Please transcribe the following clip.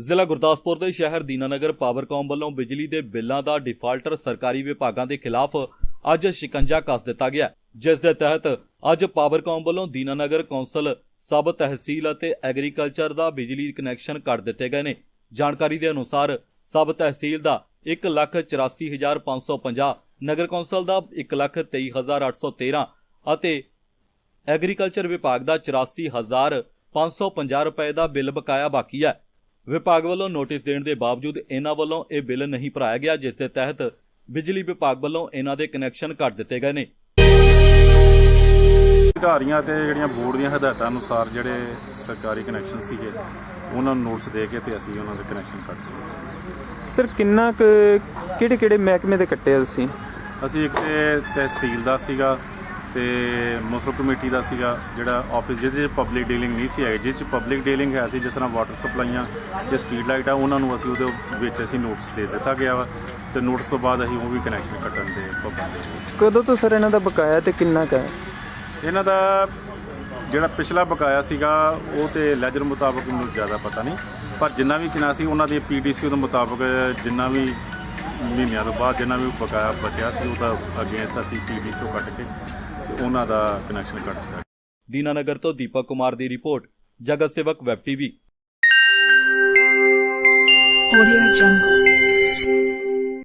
ਜ਼ਿਲ੍ਹਾ ਗੁਰਦਾਸਪੁਰ ਦੇ ਸ਼ਹਿਰ ਦੀਨਾਨਗਰ ਪਾਵਰਕਾਮ ਵੱਲੋਂ ਬਿਜਲੀ ਦੇ ਬਿੱਲਾਂ ਦਾ ਡਿਫਾਲਟਰ ਸਰਕਾਰੀ ਵਿਭਾਗਾਂ ਦੇ ਖਿਲਾਫ ਅੱਜ ਸ਼ਿਕੰਜਾ ਕੱਸ ਦਿੱਤਾ ਗਿਆ ਜਿਸ ਦੇ ਤਹਿਤ ਅੱਜ ਪਾਵਰਕਾਮ ਵੱਲੋਂ ਦੀਨਾਨਗਰ ਕੌਂਸਲ, ਸਬ ਤਹਿਸੀਲ ਅਤੇ ਐਗਰੀਕਲਚਰ ਦਾ ਬਿਜਲੀ ਕਨੈਕਸ਼ਨ ਕੱਟ ਦਿੱਤੇ ਗਏ ਨੇ। ਜਾਣਕਾਰੀ ਦੇ ਅਨੁਸਾਰ ਸਬ ਤਹਿਸੀਲ ਦਾ 184550 ਨਗਰ ਕੌਂਸਲ ਦਾ 123813 ਅਤੇ ਐਗਰੀਕਲਚਰ ਵਿਭਾਗ ਦਾ 84550 ਰੁਪਏ ਦਾ ਬਿੱਲ ਬਕਾਇਆ ਬਾਕੀ ਹੈ। ਵਿਭਾਗ ਵੱਲੋਂ ਨੋਟਿਸ ਦੇਣ ਦੇ ਬਾਵਜੂਦ ਇਹਨਾਂ ਵੱਲੋਂ ਇਹ ਬਿੱਲ ਨਹੀਂ ਭਰਾਇਆ ਗਿਆ ਜਿਸ ਦੇ ਤਹਿਤ ਬਿਜਲੀ ਵਿਭਾਗ ਵੱਲੋਂ ਇਹਨਾਂ ਦੇ ਕਨੈਕਸ਼ਨ ਕੱਟ ਦਿੱਤੇ ਗਏ ਨੇ। ਅਧਿਕਾਰੀਆਂ ਤੇ ਜਿਹੜੀਆਂ ਬੋਰਡ ਦੀਆਂ ਹਦਾਇਤਾਂ ਅਨੁਸਾਰ ਜਿਹੜੇ ਸਰਕਾਰੀ ਕਨੈਕਸ਼ਨ ਸੀਗੇ ਉਹਨਾਂ ਨੂੰ ਨੋਟਿਸ ਦੇ ਕੇ ਤੇ ਅਸੀਂ ਉਹਨਾਂ ਦੇ ਕਨੈਕਸ਼ਨ ਕੱਟ ਦਿੱਤੇ। ਸਰ ਕਿੰਨਾ ਕਿਹੜੇ ਕਿਹੜੇ ਮਹਿਕਮੇ ਦੇ ਕੱਟੇ ਤੁਸੀਂ ਅਸੀਂ ਇੱਕ ਤੇ ਤਹਿਸੀਲ ਦਾ ਸੀਗਾ ਤੇ ਮੁਸਲ ਕਮੇਟੀ ਦਾ ਸੀਗਾ ਜਿਹੜਾ ਆਫਿਸ ਜਿਹਦੇ ਚ ਪਬਲਿਕ ਡੀਲਿੰਗ ਨਹੀਂ ਸੀ ਹੈ ਜਿਸ ਚ ਪਬਲਿਕ ਡੀਲਿੰਗ ਹੈ ਸੀ ਜਿਸ ਤਰ੍ਹਾਂ ਵਾਟਰ ਸਪਲਾਈਆਂ ਤੇ ਸਟਰੀਟ ਲਾਈਟ ਆ ਉਹਨਾਂ ਨੂੰ ਅਸੀਂ ਉਹਦੇ ਵਿੱਚ ਅਸੀਂ ਨੋਟਿਸ ਦੇ ਦਿੱਤਾ ਗਿਆ ਵਾ ਤੇ ਨੋਟਿਸ ਤੋਂ ਬਾਅਦ ਅਸੀਂ ਉਹ ਵੀ ਕਨੈਕਸ਼ਨ ਕੱਟਣ ਦੇ ਪਾਬੰਦ ਕਦੋਂ ਤੋਂ ਸਰ ਇਹਨਾਂ ਦਾ ਬਕਾਇਆ ਤੇ ਕਿੰਨਾ ਕੁ ਇਹਨਾਂ ਦਾ ਜਿਹੜਾ ਪਿਛਲਾ ਬਕਾਇਆ ਸੀਗਾ ਉਹ ਤੇ ਲੈਜਰ ਮੁਤਾਬਕ ਮੈਨੂੰ ਜ਼ਿਆਦਾ ਪਤਾ ਨਹੀਂ ਪਰ ਜਿੰਨਾ ਵੀ ਕਿਨਾ ਸੀ ਉਹਨਾਂ ਦੀ ਪੀਡੀਸੀ ਦੇ ਮੁਤਾਬਕ ਜਿੰਨਾ ਵੀ ਮਹੀਨਿਆਂ ਤੋਂ ਬਾਅਦ ਜਿੰਨਾ ਵੀ ਬਕਾਇਆ ਬਚਿਆ ਸੀ ਉਹਦਾ ਅਗੇਂਸਟ ਅਸੀਂ ਪੀਡੀਸੀ ਕੱਟ ਕੇ ਤੇ ਉਹਨਾਂ ਦਾ ਕਨੈਕਸ਼ਨ ਕੱਟ ਦਿੱਤਾ ਦੀਨਾਨਗਰ ਤੋਂ ਦੀਪਕ ਕੁਮਾਰ ਦੀ ਰਿਪੋਰਟ ਜਗਤ ਸੇਵਕ ਵੈਬ ਟੀਵੀ Audio Jungle.